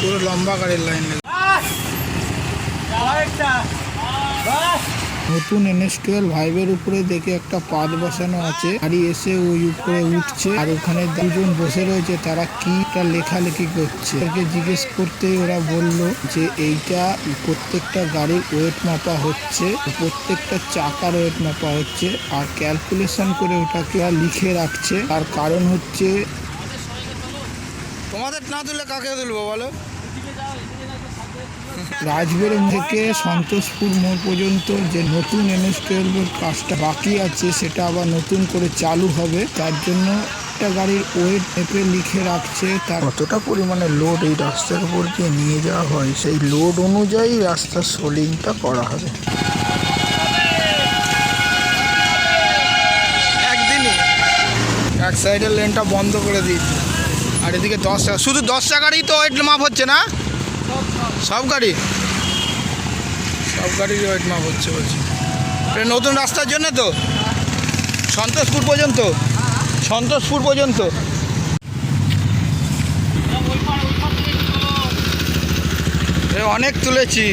পুরো লম্বা গাড়ির লাইন নতুন এনএস টুয়েলভ হাইওয়ের উপরে দেখে একটা পাত বসানো আছে। গাড়ি এসে ওই উপরে উঠছে। আর ওখানে দুজন বসে রয়েছে। তারা কি লেখালেখি করছে। ওকে জিজ্ঞেস করতে ওরা বলল যে, এইটা প্রত্যেকটা গাড়ির ওয়েট মাপা হচ্ছে। প্রত্যেকটা চাকার ওয়েট মাপা হচ্ছে। আর ক্যালকুলেশন করে ওটাকে লিখে রাখছে। তার কারণ হচ্ছে তোমাদের না তুললে কাকে তুলবো বলো? রাজবেড়ে থেকে সন্তোষপুর মোড় পর্যন্ত যে নতুন এনএস টুয়েলভের কাজটা বাকি আছে সেটা আবার নতুন করে চালু হবে। তার জন্য একটা গাড়ির ওয়েট মেপে লিখে রাখছে তার কতটা পরিমাণে লোড এই রাস্তার উপর দিয়ে নিয়ে যাওয়া হয় সেই লোড অনুযায়ী রাস্তার সোলিংটা করা হবে। একদিনই। এক সাইডের লেনটা বন্ধ করে দিয়েছে। আর এদিকে দশ টাকা। শুধু দশ টাকারই তো ওয়েট মাপ হচ্ছে না? সব গাড়ি। সব গাড়ির ওয়েট মাপ হচ্ছে বলছি। এটা নতুন রাস্তার জন্য তো? সন্তোষপুর পর্যন্ত? সন্তোষপুর পর্যন্ত? অনেক তুলেছি।